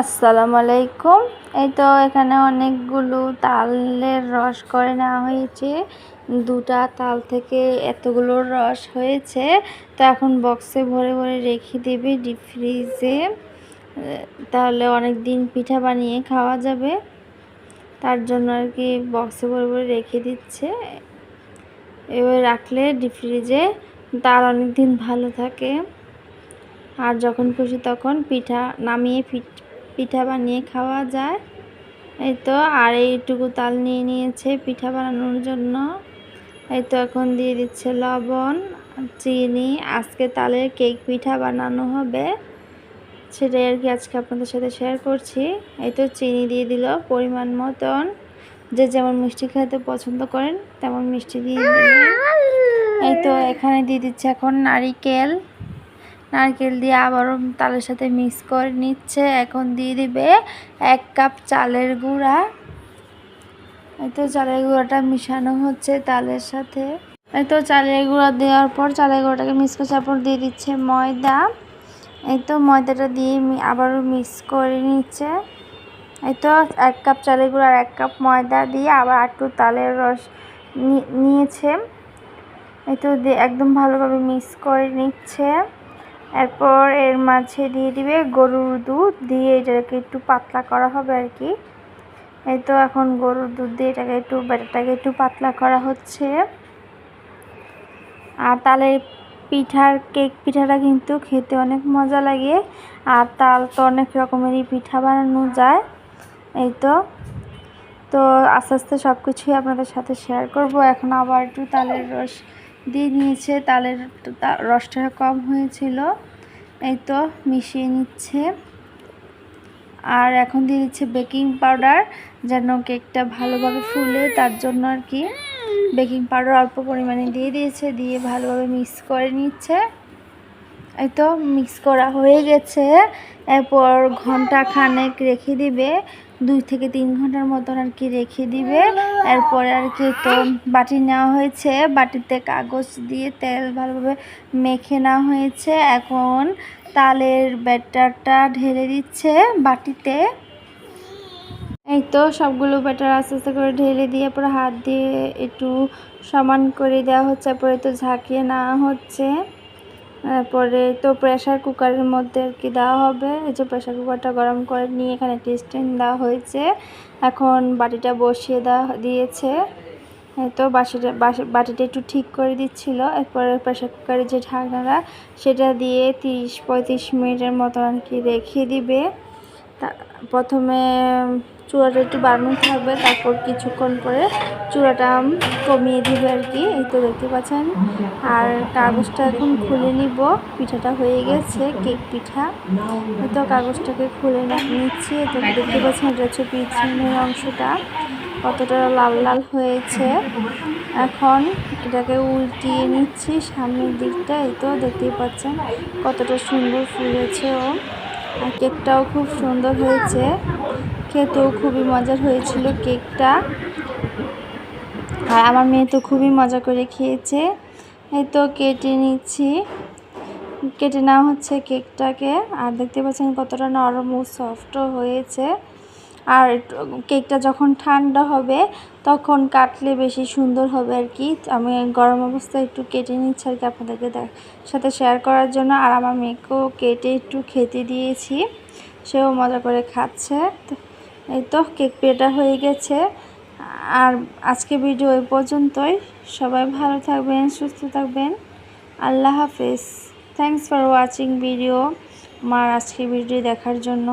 আসসালামু আলাইকুম। এই তো এখানে অনেকগুলো তালের রস করে নেওয়া হয়েছে। দুটা তাল থেকে এতগুলো রস হয়েছে। তো এখন বক্সে ভরে ভরে রেখে দেবে ডিপ ফ্রিজে। তাহলে অনেক দিন পিঠা বানিয়ে খাওয়া যাবে। তার জন্য আর কি বক্সে ভরে ভরে রেখে দিচ্ছে। এবার রাখলে ডিপ ফ্রিজে। তাল অনেক দিন ভালো থাকে। আর যখন খুশি তখন পিঠা নামিয়ে পিঠা বানিয়ে খাওয়া যায়। এই তো, আর এইটুকু তাল নিয়ে নিয়েছে পিঠা বানানোর জন্য। এই তো, এখন দিয়ে দিচ্ছে লবণ, চিনি। আজকে তালের কেক পিঠা বানানো হবে। সেটাই আর কি আজকে আপনাদের সাথে শেয়ার করছি। এই তো, চিনি দিয়ে দিল পরিমাণ মতন। যে যেমন মিষ্টি খেতে পছন্দ করেন, তেমন মিষ্টি দিয়ে দিলেন এই তো, এখানে দিয়ে দিচ্ছে এখন নারিকেল। নারকেল দিয়ে আবারও তালের সাথে মিক্স করে নিচ্ছে। এখন দিয়ে দিবে এক কাপ চালের গুঁড়া। এই তো চালের গুঁড়াটা মিশানো হচ্ছে তালের সাথে। তো চালের গুঁড়া দেওয়ার পর চালের গুঁড়াটাকে মিক্স করছে তারপর দিয়ে দিচ্ছে ময়দা। এই তো ময়দাটা দিয়ে আবারও মিক্স করে নিচ্ছে। এই তো এক কাপ চালের গুঁড়া আর এক কাপ ময়দা দিয়ে আবার একটু তালের রস নিয়েছে। এই তো একদম ভালোভাবে মিক্স করে নিচ্ছে। এরপর এর মাঝে দিয়ে দিবে গরুর দুধ, দিয়ে এটাকে একটু পাতলা করা হবে আর কি। এই তো এখন গরুর দুধ দিয়ে এটাকে একটু, ব্যাটারটাকে একটু পাতলা করা হচ্ছে। আর তালের পিঠার কেক পিঠাটা কিন্তু খেতে অনেক মজা লাগে। আর তাল তো অনেক রকমেরই পিঠা বানানো যায়। এই তো। তো আস্তে আস্তে সব কিছুই আপনাদের সাথে শেয়ার করব। এখন আবার একটু তালের রস দিয়ে নিয়েছে, তালের রসটা কম হয়েছিল। এই তো মিশিয়ে নিচ্ছে। আর এখন দিয়ে দিচ্ছে বেকিং পাউডার, যেন কেকটা ভালোভাবে ফুলে, তার জন্য আর কি। বেকিং পাউডার অল্প পরিমাণে দিয়ে দিয়েছে, দিয়ে ভালোভাবে মিক্স করে নিচ্ছে। এই তো মিক্স করা হয়ে গেছে। এরপর ঘণ্টা খানেক রেখে দিবে। দুই থেকে তিন ঘণ্টার মতন আর কি রেখে দিবে। এরপরে আর কি তো বাটি নেওয়া হয়েছে। বাটিতে কাগজ দিয়ে তেল ভালোভাবে মেখে নেওয়া হয়েছে। এখন তালের ব্যাটারটা ঢেলে দিচ্ছে বাটিতে। এই তো সবগুলো ব্যাটার আস্তে আস্তে করে ঢেলে দিয়ে পরে হাত দিয়ে একটু সমান করে দেওয়া হচ্ছে। পরে তো ঝাঁকিয়ে নেওয়া হচ্ছে। তারপরে তো প্রেশার কুকারের মধ্যে আর কি দেওয়া হবে। এই যে প্রেশার কুকারটা গরম করে নিয়ে এখানে একটি স্ট্যান্ড দেওয়া হয়েছে। এখন বাটিটা বসিয়ে দেওয়া দিয়েছে। তো বাসিটা বাটিটা একটু ঠিক করে দিচ্ছিল। এরপরে প্রেশার কুকারের যে ঢাকনাটা, সেটা দিয়ে তিরিশ পঁয়ত্রিশ মিনিটের মতো আর কি রেখে দিবে। প্রথমে চূড়াটা একটু বাড়ানো থাকবে, তারপর কিছুক্ষণ পরে চূড়াটা কমিয়ে দিবে আর কি, এই তো দেখতে পাচ্ছেন। আর কাগজটা এখন খুলে নিব, পিঠাটা হয়ে গেছে, কেক পিঠা। তো কাগজটাকে খুলে নিচ্ছি তো দেখতে পাচ্ছেন এটা হচ্ছে পিছনের অংশটা, কতটা লাল লাল হয়েছে। এখন এটাকে উল্টিয়ে নিচ্ছি সামনের দিকটা, এই তো দেখতেই পাচ্ছেন কতটা সুন্দর ফুলেছে ও। আর কেকটাও খুব সুন্দর হয়েছে। খেতেও খুবই মজার হয়েছিল কেকটা। আর আমার মেয়ে তো খুবই মজা করে খেয়েছে। এই তো কেটে নিচ্ছি। কেটে নেওয়া হচ্ছে কেকটাকে। আর দেখতে পাচ্ছেন কতটা নরম ও সফটও হয়েছে। আর কেকটা যখন ঠান্ডা হবে, তখন কাটলে বেশি সুন্দর হবে আর কি। আমি গরম অবস্থায় একটু কেটে নিচ্ছি আর কি আপনাদেরকে সাথে শেয়ার করার জন্য। আর আমার মেয়েকেও কেটে একটু খেতে দিয়েছি। সেও মজা করে খাচ্ছে। এই তো, কেক পেটা হয়ে গেছে। আর আজকে ভিডিও এই পর্যন্তই। সবাই ভালো থাকবেন, সুস্থ থাকবেন। আল্লাহ হাফেজ। থ্যাংকস ফর ওয়াচিং ভিডিও আমার আজকে ভিডিও দেখার জন্য।